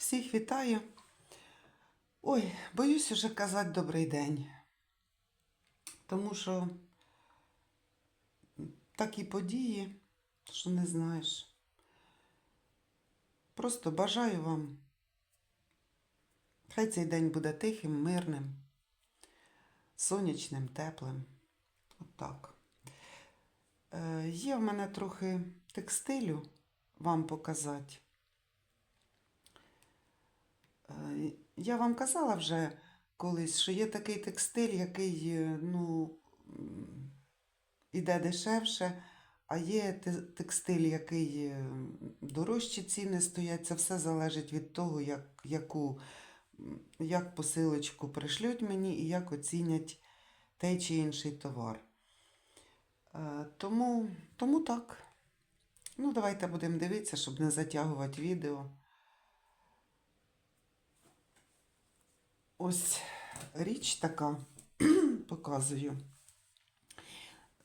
Всіх вітаю. Ой, боюсь уже казати добрий день. Тому що такі події, що не знаєш. Просто бажаю вам. Хай цей день буде тихим, мирним, сонячним, теплим. Отак. Е, є в мене трохи текстилю вам показати. Е, Я вам казала вже колись, що є такий текстиль, який е, ну, іде дешевше, а є текстиль, який е, дорожчі ціни стоять. Це все залежить від того, як, яку, як посилочку пришлють мені і як оцінять той чи інший товар. Тому, тому так. Ну, давайте будемо дивитися, щоб не затягувати відео. Ось річ така, показую.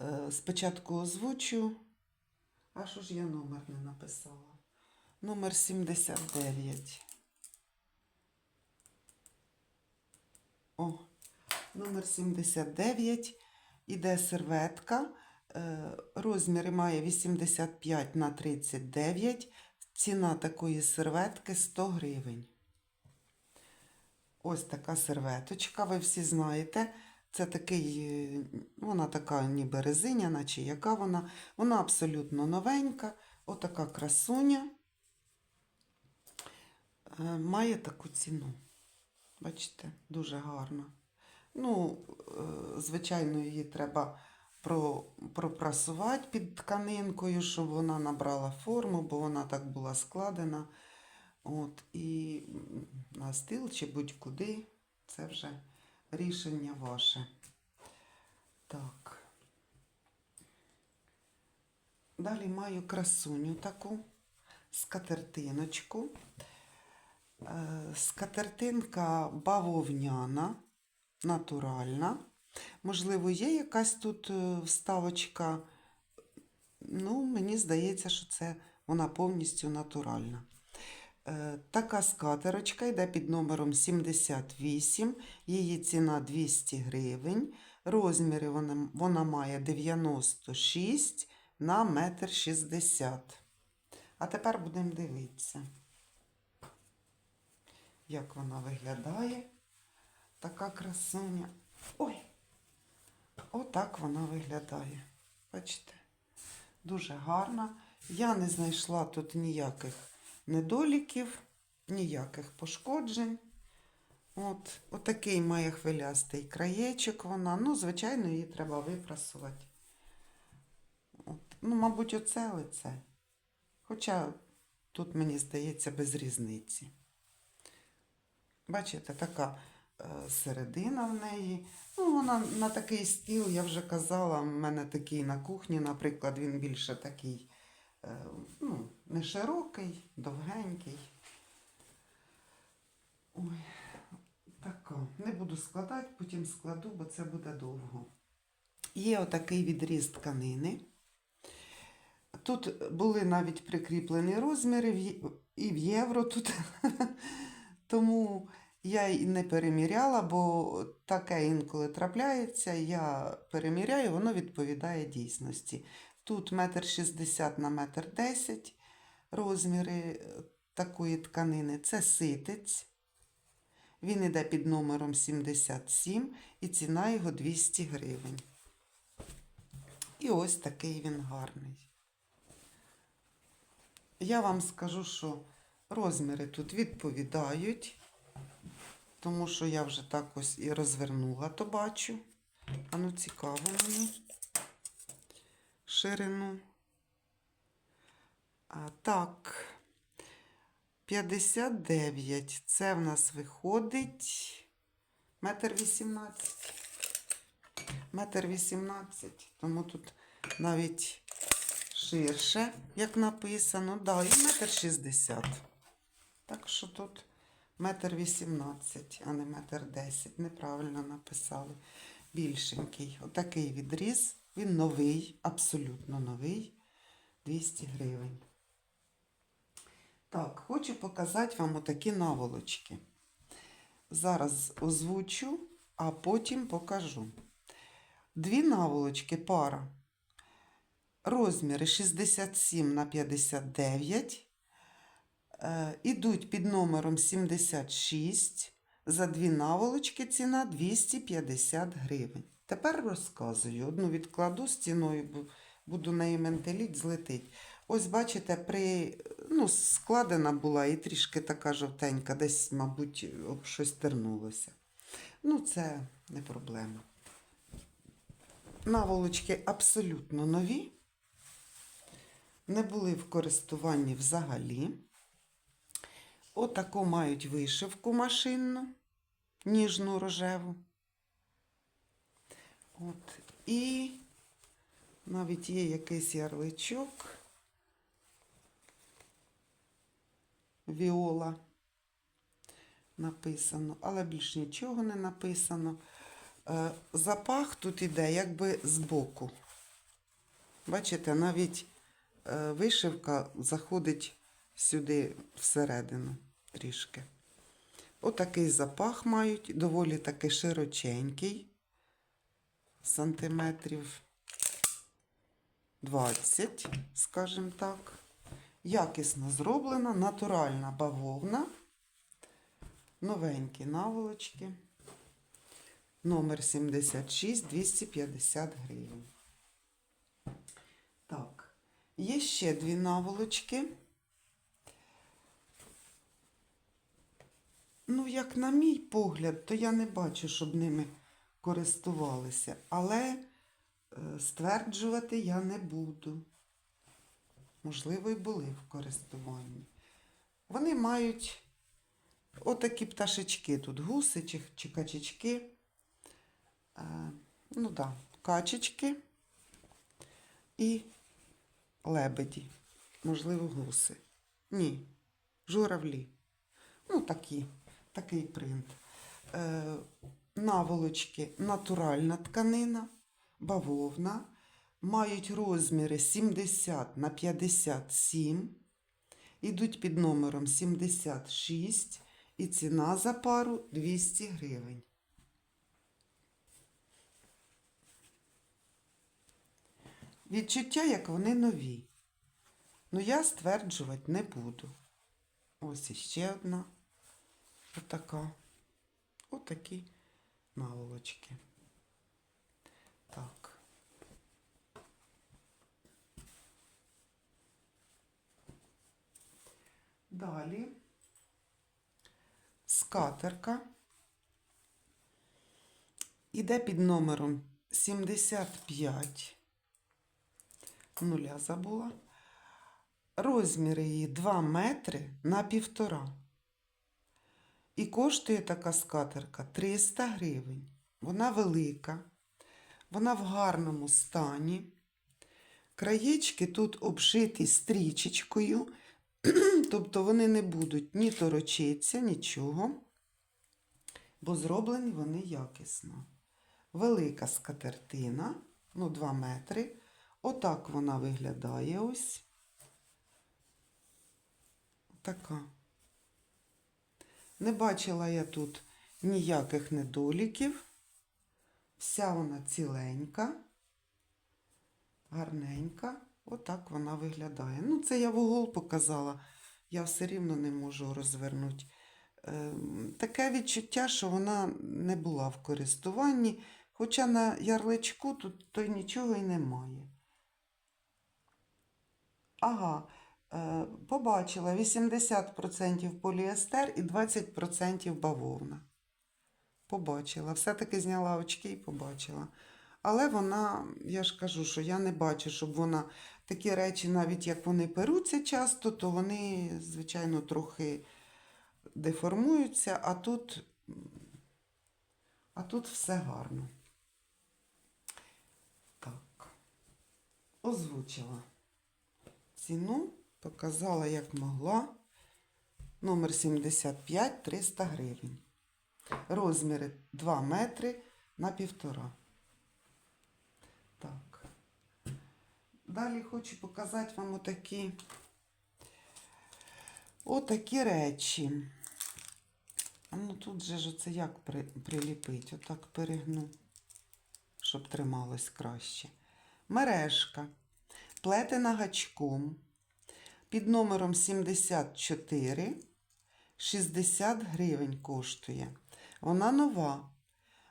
Е, Спочатку озвучу. А що ж я номер не написала? Номер 79. О, номер 79. Іде серветка. Е, Розміри має 85 на 39. Ціна такої серветки 100 гривень. Ось така серветочка, ви всі знаєте. Це такий, е, вона така ніби резиняна, чи яка вона. Вона абсолютно новенька. Отака красуня. Е, Має таку ціну. Бачите, дуже гарна. Ну, е, звичайно, її треба пропрасувати під тканинкою, щоб вона набрала форму, бо вона так була складена. От, і на стіл чи будь-куди. Це вже рішення ваше. Так. Далі маю красуню таку скатертиночку. Е, Скатертинка бавовняна, натуральна. Можливо, є якась тут е, вставочка. Ну, мені здається, що це вона повністю натуральна. Е, Така скатерочка йде під номером 78, її ціна 200 гривень. Розміри вона, вона має 96 на 1,60 м. А тепер будемо дивитися, як вона виглядає. Така красуня. Ой! Отак вона виглядає. Бачите? Дуже гарна. Я не знайшла тут ніяких недоліків, ніяких пошкоджень. От, отакий має хвилястий краєчок вона. Ну, звичайно, її треба випрасувати. От. Ну, мабуть, оце лице. Хоча тут, мені здається, без різниці. Бачите, така е, середина в неї. Ну, вона на такий стіл, я вже казала, в мене такий на кухні, наприклад, він більше такий ну, не широкий, довгенький. Ой, така. Не буду складати, потім складу, бо це буде довго. Є отакий відріз тканини. Тут були навіть прикріплені розміри і в євро тут. Тому я й не переміряла, бо таке інколи трапляється. Я переміряю, воно відповідає дійсності. Тут метр шістдесят на метр десять розміри е, такої тканини. Це ситець. Він іде під номером 77 і ціна його 200 гривень. І ось такий він гарний. Я вам скажу, що розміри тут відповідають, тому що я вже так ось і розвернула, то бачу. А ну цікаво мені ширину. А, так, 59. Це в нас виходить метр 18. Метр 18, тому тут навіть ширше, як написано. Да, і метр 60. Так що тут метр 18, а не метр 10. Неправильно написали. Більшенький. Отакий відріз. Він новий, абсолютно новий. 200 гривень. Так, хочу показати вам отакі наволочки. Зараз озвучу, а потім покажу. Дві наволочки пара. Розміри 67 на 59. Е, ідуть під номером 76. За дві наволочки ціна 250 гривень. Тепер розказую. Одну відкладу стіною, бу- буду нею ментеліть, злетить. Ось бачите, при, ну, складена була і трішки така жовтенька, десь, мабуть, щось тернулося. Ну, це не проблема. Наволочки абсолютно нові, не були в користуванні взагалі. Отаку мають вишивку машинну, ніжну рожеву. От. І навіть є якийсь ярличок. Віола написано, але більш нічого не написано. Е, Запах тут іде якби збоку. Бачите, навіть е, вишивка заходить сюди всередину трішки. Отакий запах мають, доволі таки широченький, сантиметрів 20, скажімо так. Якісно зроблена, натуральна бавовна, новенькі наволочки. Номер 76 250 гривень. Так, є ще дві наволочки. Ну, як на мій погляд, то я не бачу, щоб ними користувалися. Але е, стверджувати я не буду. Можливо, і були в користуванні. Вони мають отакі пташечки тут, гуси чи, чи качечки. Е, ну так, да, качечки і лебеді. Можливо, гуси. Ні, журавлі. Ну, такі, такий принт. Е, наволочки натуральна тканина, бавовна. Мають розміри 70 на 57. Ідуть під номером 76. І ціна за пару 200 гривень. Відчуття, як вони нові. Ну, я стверджувати не буду. Ось іще одна. Отака. Отакі наволочки. Так. Далі скатерка. Іде під номером 75. Нуля забула. Розміри її 2 метри на півтора. І коштує така скатерка 300 гривень. Вона велика, вона в гарному стані. Краєчки тут обшиті стрічечкою, тобто вони не будуть ні торочитися, нічого, бо зроблені вони якісно. Велика скатертина, ну 2 метри. Отак вона виглядає ось. Така. Не бачила я тут ніяких недоліків. Вся вона ціленька, гарненька. Отак вона виглядає. Ну, це я в угол показала. Я все рівно не можу розвернути. Е, таке відчуття, що вона не була в користуванні, хоча на ярличку тут то й нічого й немає. Ага, побачила 80% поліестер і 20% бавовна. Побачила. Все-таки зняла очки і побачила. Але вона, я ж кажу, що я не бачу, щоб вона такі речі, навіть як вони перуться часто, то вони, звичайно, трохи деформуються, а тут, а тут все гарно. Так, озвучила ціну, показала, як могла. Номер 75 300 гривень. Розміри 2 метри на півтора. Так. Далі хочу показати вам отакі Отакі речі. Ну тут же ж оце як при, приліпить? Отак перегну, щоб трималось краще. Мережка. Плетена гачком. Під номером 74 60 гривень коштує. Вона нова.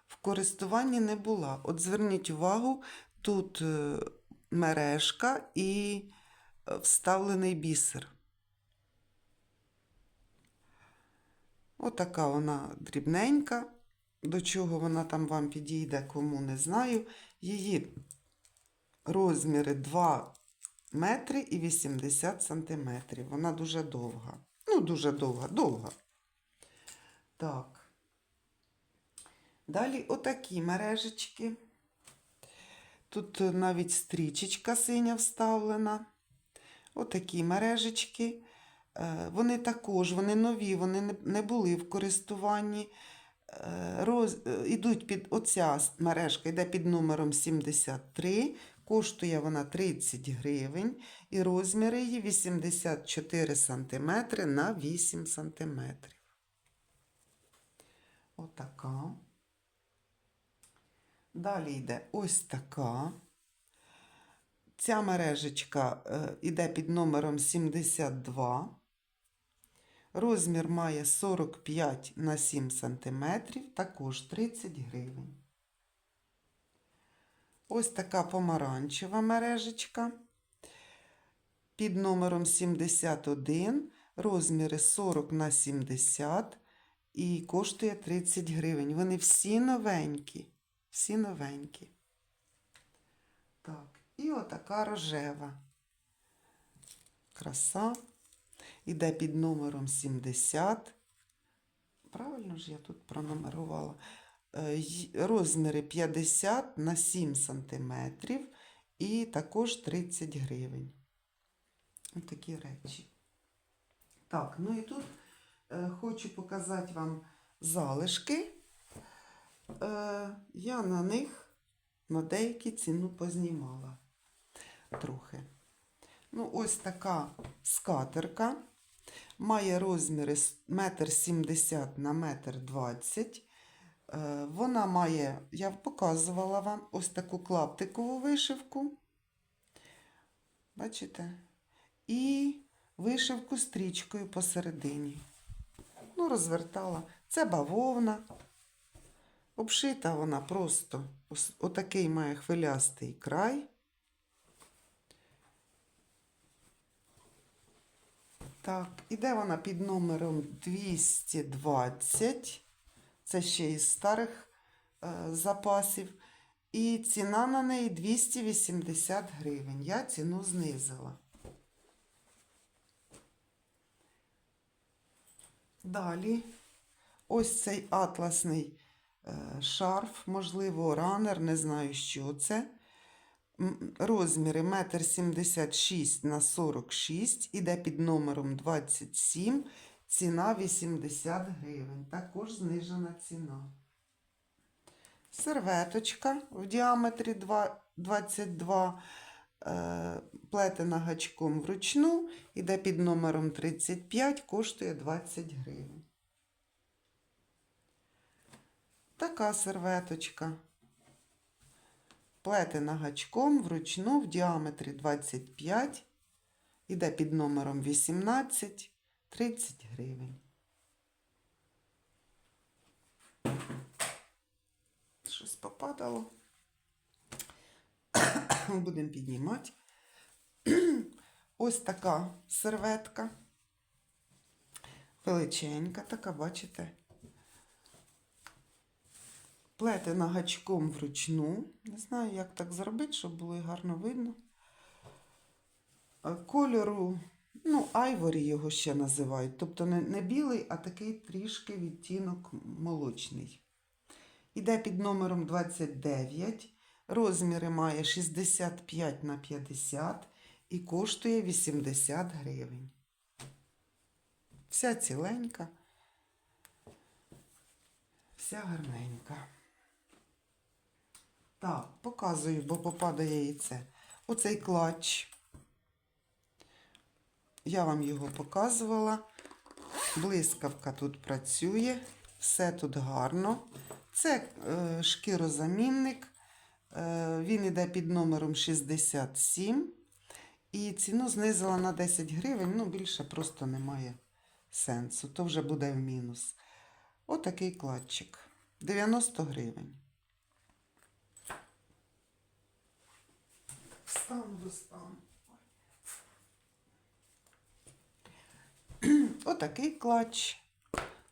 В користуванні не була. От зверніть увагу, тут е, мережка і е, вставлений бісер. Отака вона дрібненька. До чого вона там вам підійде, кому не знаю. Її розміри 2 метри і 80 сантиметрів. Вона дуже довга. Ну, дуже довга, довга. Так. Далі отакі мережечки. Тут навіть стрічечка синя вставлена. Отакі мережечки. Е, Вони також, вони нові, вони не- не були в користуванні. Е, Роз, е, ідуть під оця мережка йде під номером 73. Коштує вона 30 гривень. І розміри її 84 см на 8 см. Отака. Далі йде ось така. Ця мережечка е, йде під номером 72. Розмір має 45 на 7 см, також 30 гривень. Ось така помаранчева мережечка. Під номером 71, розміри 40 на 70 і коштує 30 гривень. Вони всі новенькі. Всі новенькі. Так, і отака рожева. Краса. Іде під номером 70. Правильно ж я тут пронумерувала. Е, Розміри 50 на 7 сантиметрів і також 30 гривень. Ось такі речі. Так, ну і тут е, хочу показати вам залишки. Е, я на них на деякі ціну познімала трохи. Ну, ось така скатерка. Має розміри с- метр сімдесят на метр двадцять. Е, Вона має, я показувала вам ось таку клаптикову вишивку. Бачите? І вишивку стрічкою посередині. Ну, розвертала. Це бавовна. Обшита вона просто. Отакий має хвилястий край. Так, іде вона під номером 220. Це ще із старих е, запасів. І ціна на неї 280 гривень. Я ціну знизила. Далі ось цей атласний е, шарф, можливо, ранер, не знаю, що це. Розміри 1,76 на 46, іде під номером 27, ціна 80 гривень. Також знижена ціна. Серветочка в діаметрі 2 22, е, плетена гачком вручну, іде під номером 35, коштує 20 гривень. Така серветочка. Плетена гачком вручну в діаметрі 25, іде під номером 18, 30 гривень. Щось попадало. Будемо піднімати. Ось така серветка. Величенька така, бачите? Плетена гачком вручну. Не знаю, як так зробити, щоб було гарно видно. Е, Кольору, ну, айворі його ще називають. Тобто не, не білий, а такий трішки відтінок молочний. Іде під номером 29. Розміри має 65 на 50 і коштує 80 гривень. Вся ціленька, вся гарненька. Так, показую, бо попадає яйце. Оцей клатч. Я вам його показувала. Блискавка тут працює, все тут гарно. Це е, шкірозамінник. Е, він іде під номером 67. І ціну знизила на 10 гривень. Ну, більше просто немає сенсу. То вже буде в мінус. Отакий кладчик. 90 гривень. Встану, достану. Отакий клач.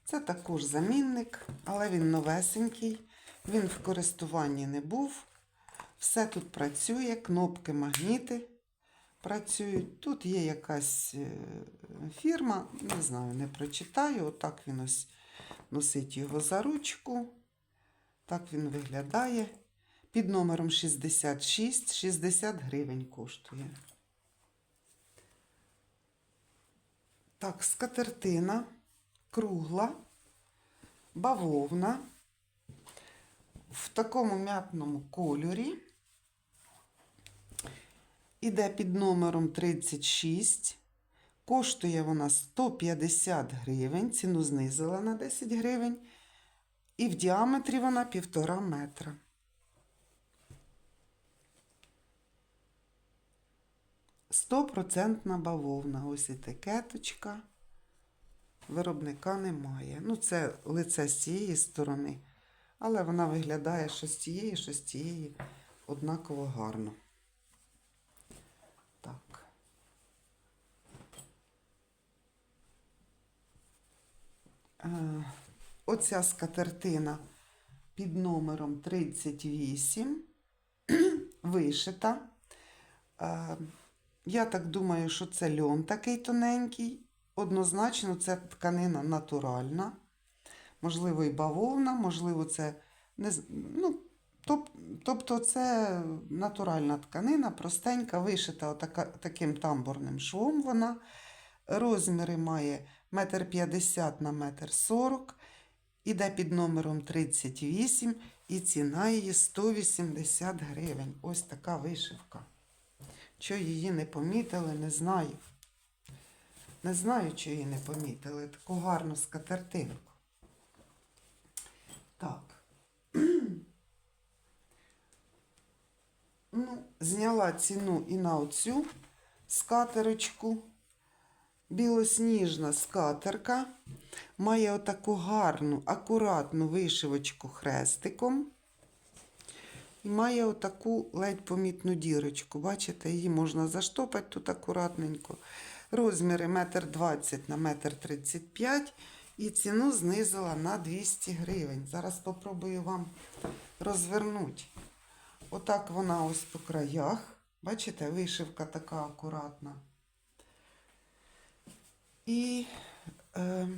Це також замінник, але він новесенький. Він в користуванні не був. Все тут працює, кнопки, магніти працюють. Тут є якась е, фірма, не знаю, не прочитаю. Отак він ось носить його за ручку. Так він виглядає. Під номером 66, 60 гривень коштує. Так, скатертина кругла, бавовна в такому м'ятному кольорі. Іде під номером 36. Коштує вона 150 гривень. Ціну знизила на 10 гривень. І в діаметрі вона півтора метра. Стопроцентна бавовна. Ось етикеточка. Виробника немає. Ну, це лице з цієї сторони, але вона виглядає що з цієї, що з цієї однаково гарно. Так. Е, Оця скатертина під номером 38 вишита. Я так думаю, що це льон такий тоненький. Однозначно, це тканина натуральна. Можливо, і бавовна, можливо, це не ну, тоб, тобто це натуральна тканина, простенька, вишита отака, таким тамбурним швом вона. Розміри має 1,50 на 1,40 м, іде під номером 38 і ціна її 180 гривень. Ось така вишивка. Що її не помітили, не знаю. Не знаю, чи її не помітили. Таку гарну скатертинку. Так. Ну, зняла ціну і на оцю скатерочку. Білосніжна скатерка. Має отаку гарну, акуратну вишивочку хрестиком. І має отаку ледь помітну дірочку. Бачите, її можна заштопати тут акуратненько. Розміри 1,20 на 1,35 м. І ціну знизила на 200 гривень. Зараз спробую вам розвернути. Отак вона ось по краях. Бачите, вишивка така акуратна. І, е,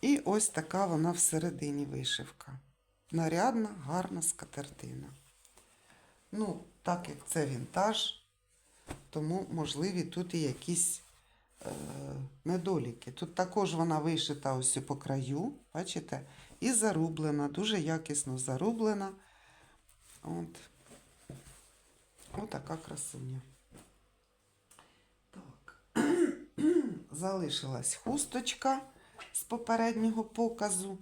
і ось така вона всередині вишивка. Нарядна, гарна скатертина. Ну, так як це вінтаж, тому можливі тут і якісь е, недоліки. Тут також вона вишита ось по краю, бачите, і зарублена, дуже якісно зарублена. От. Отака красуня. Так. Залишилась хусточка з попереднього показу.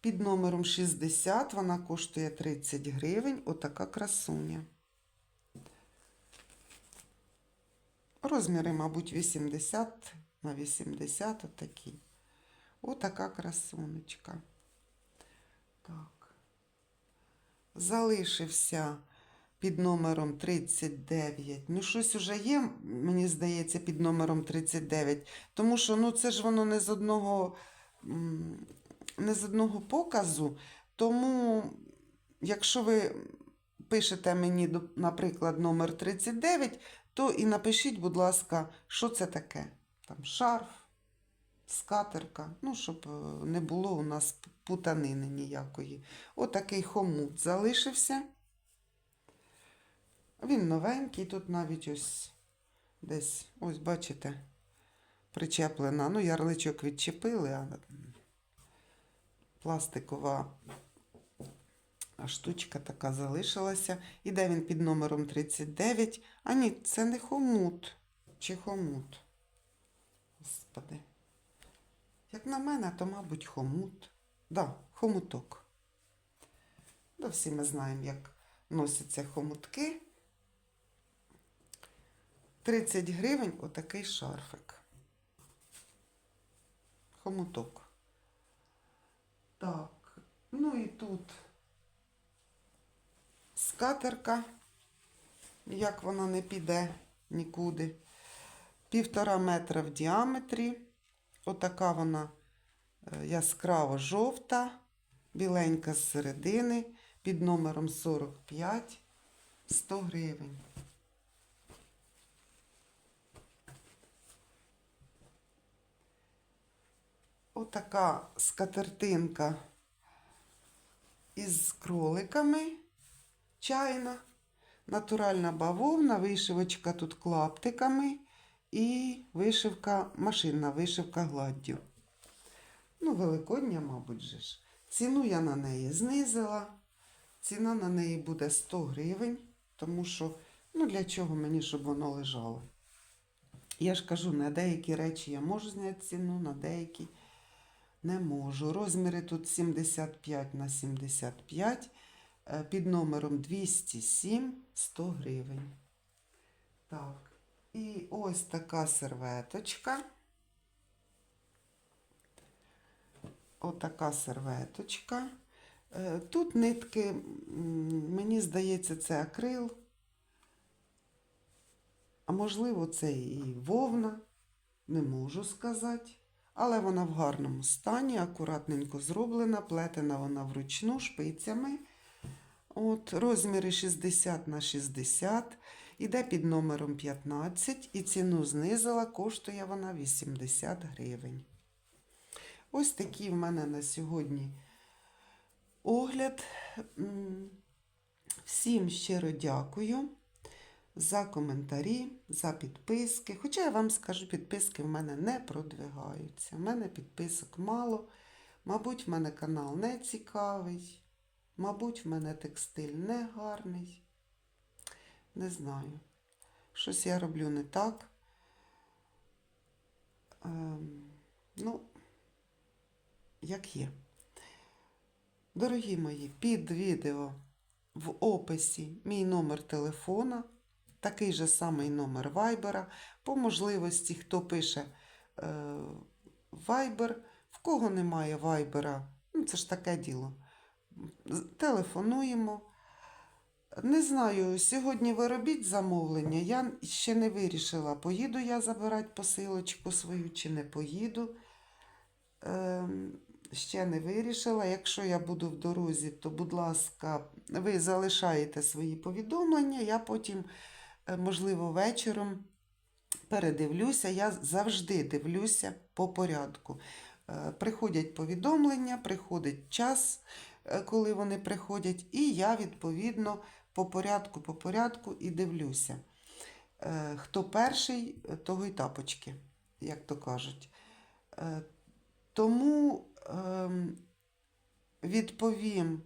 Під номером 60 вона коштує 30 гривень. Отака красуня. Розміри, мабуть, 80 на 80 отакі. Отака красунечка. Так. Залишився під номером 39. Ну, щось уже є, мені здається, під номером 39. Тому що ну, це ж воно не з одного, не з одного показу. Тому, якщо ви пишете мені, наприклад, номер 39, то і напишіть, будь ласка, що це таке. Там шарф, скатерка, ну, щоб е, не було у нас путанини ніякої. Отакий хомут залишився. Він новенький, тут навіть ось десь, ось бачите, причеплена. Ну, ярличок відчепили, а пластикова штучка така залишилася. Іде він під номером 39. А ні, це не хомут. Чи хомут? Господи. Як на мене, то, мабуть, хомут. Да, хомуток. Да, всі ми знаємо, як носяться хомутки. 30 гривень отакий шарфик. Хомуток. Так, ну і тут скатерка, як вона не піде нікуди. Півтора метра в діаметрі. Отака вона е, яскраво жовта, біленька з середини, під номером 45, 100 гривень. Отака скатертинка із кроликами чайна, натуральна бавовна, вишивочка тут клаптиками і вишивка, машинна вишивка гладдю. Ну, великодня, мабуть, же ж. Ціну я на неї знизила. Ціна на неї буде 100 гривень, тому що, ну для чого мені, щоб воно лежало? Я ж кажу, на деякі речі я можу зняти ціну, на деякі не можу. Розміри тут 75 на 75, е, під номером 207 100 гривень. Так, і ось така серветочка. Отака серветочка. Е, Тут нитки, мені здається, це акрил. А можливо, це і вовна, не можу сказати. Але вона в гарному стані, акуратненько зроблена, плетена вона вручну шпицями. От, розміри 60 на 60. Іде під номером 15 і ціну знизила, коштує вона 80 гривень. Ось такий в мене на сьогодні огляд. Всім щиро дякую за коментарі, за підписки. Хоча я вам скажу, підписки в мене не продвигаються. В мене підписок мало. Мабуть, в мене канал не цікавий. Мабуть, в мене текстиль не гарний. Не знаю. Щось я роблю не так. Ем, ну, як є. Дорогі мої, під відео в описі мій номер телефона, такий же самий номер вайбера. По можливості, хто пише е, вайбер, в кого немає вайбера, ну це ж таке діло. Телефонуємо. Не знаю, сьогодні ви робіть замовлення. Я ще не вирішила, поїду я забирати посилочку свою чи не поїду. Ем, ще не вирішила. Якщо я буду в дорозі, то, будь ласка, ви залишаєте свої повідомлення. Я потім, е, можливо, вечором передивлюся. Я завжди дивлюся по порядку. Е, Приходять повідомлення, приходить час, е, коли вони приходять, і я, відповідно, по порядку, по порядку і дивлюся. Е, Хто перший, е, того й тапочки, як то кажуть. Е, Тому ем, відповім,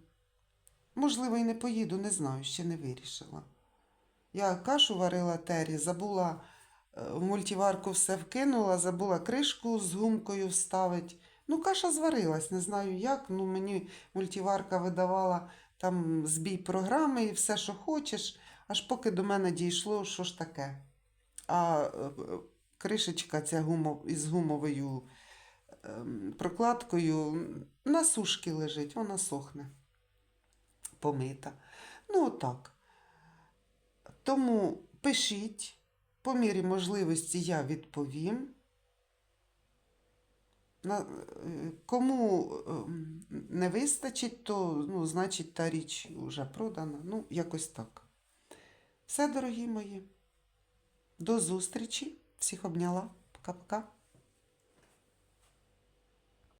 можливо, і не поїду, не знаю, ще не вирішила. Я кашу варила тері, забула е, в мультиварку все вкинула, забула кришку з гумкою вставити. Ну, каша зварилась, не знаю як. Ну, мені мультиварка видавала там збій програми і все, що хочеш, аж поки до мене дійшло, що ж таке. А е, кришечка ця гумо, із гумовою ем, прокладкою на сушки лежить, вона сохне, помита. Ну, отак. Тому пишіть, по мірі можливості я відповім. Е, кому ем, не вистачить, то ну, значить та річ вже продана. Ну, якось так. Все, дорогі мої. До зустрічі. Всіх обняла. Пока-пока.